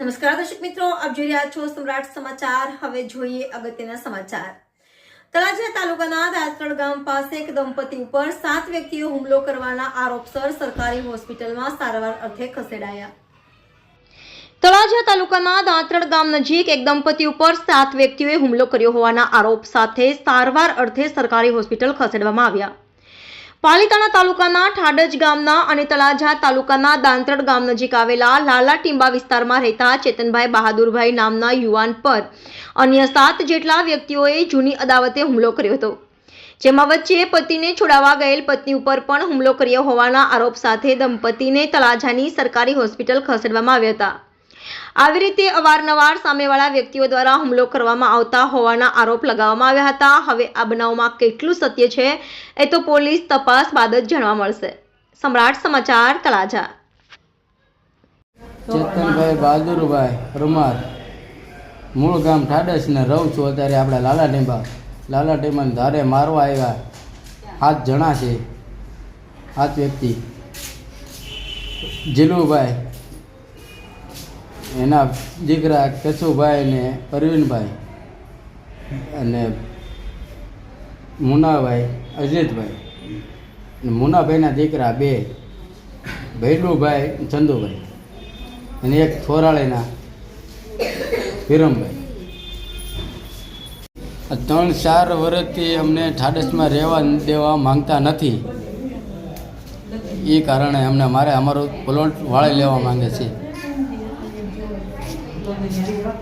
નમસ્કાર દર્શક મિત્રો, આપ જોઈ રહ્યા છો સમ્રાટ સમાચાર. હવે જોઈએ અગત્યના સમાચાર. તળાજા તાલુકાના દાત્રડ ગામ પાસે એક દંપતી ઉપર સાત વ્યક્તિઓ હુમલો કરવાના આરોપસર સરકારી હોસ્પિટલમાં સારવાર અર્થે ખસેડાયા. તળાજા તાલુકાના દાંતરડ ગામ નજીક એક દંપતી ઉપર સાત વ્યક્તિઓએ હુમલો કર્યો હોવાના આરોપ સાથે સારવાર અર્થે સરકારી હોસ્પિટલ ખસેડવામાં આવ્યા. પાલીતાણા તાલુકાના ઠાડજ ગામના અને તળાજા તાલુકાના દાંતરડ ગામ નજીક આવેલા લાલા ટીંબા વિસ્તારમાં રહેતા ચેતનભાઈ બહાદુરભાઈ નામના યુવાન પર અન્ય સાત જેટલા વ્યક્તિઓએ જૂની અદાવતે હુમલો કર્યો હતો. જેમાં વચ્ચે પતિને છોડાવવા ગયેલ પત્ની ઉપર પણ હુમલો કર્યો હોવાના આરોપ સાથે દંપતીને તળાજાની સરકારી હોસ્પિટલ ખસેડવામાં આવ્યા હતા. આવી રીતે અવારનવાર સામેવાળા વ્યક્તિઓ દ્વારા હુમલો કરવામાં આવતા હોવાના આરોપ લગાવવામાં આવ્યા હતા. હવે આ બનાવમાં કેટલું સત્ય છે એ તો પોલીસ તપાસ બાદ જ જાણવા મળશે. સમ્રાટ સમાચાર તળાજા. ચેતનભાઈ બહાદુરભાઈ પરમાર મૂળ ગામ ઠાડસ ને રહું છું. અત્યારે આપણે લાલા ટીંબા. લાલા ટીંબાને ધારે મારવા આવ્યા. હાથ જણા છે. હાથ વ્યક્તિ. જીલુભાઈ એના દીકરા કેશુભાઈ ને પરવીનભાઈ અને મુનાભાઈ, અજીતભાઈ. મુનાભાઈના દીકરા બે, ભૈલુભાઈ ચંદુભાઈ. અને એક થોરાળીના વિરમભાઈ. ત્રણ ચાર વર્ષથી અમને ઠાડસમાં રહેવા દેવા માંગતા નથી. એ કારણે અમને મારે અમારો પ્લોટ વાળી લેવા માંગે છે. kullanılıyor.